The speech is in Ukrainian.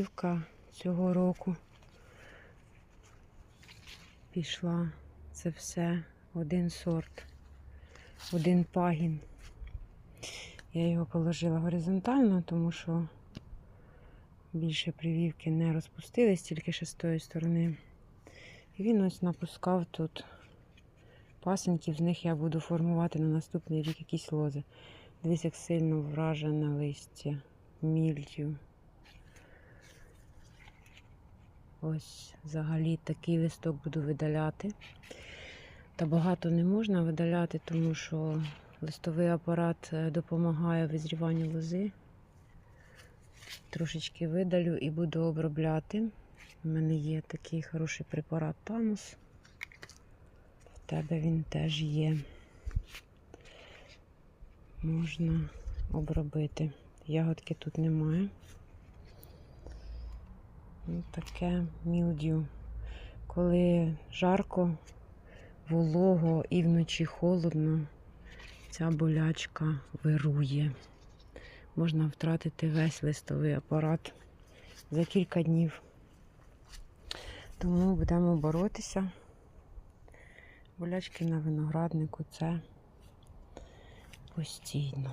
прививка цього року. Пішла це все один сорт, один пагін. Я його положила горизонтально, тому що більше привівки не розпустились, тільки ще з тої сторони. І він ось напускав тут пасеньків, з них я буду формувати на наступний рік якісь лози. Дивись, як сильно вражене листя, мільдю. Ось взагалі такий листок буду видаляти. Та багато не можна видаляти, тому що листовий апарат е, допомагає визріванню лози. Трошечки видалю і буду обробляти. У мене є такий хороший препарат Танус. В тебе він теж є. Можна обробити. Ягодки тут немає. Ну, таке мілдю. Коли жарко, волого і вночі холодно, ця болячка вирує. Можна втратити весь листовий апарат за кілька днів. Тому будемо боротися. Болячки на винограднику це постійно.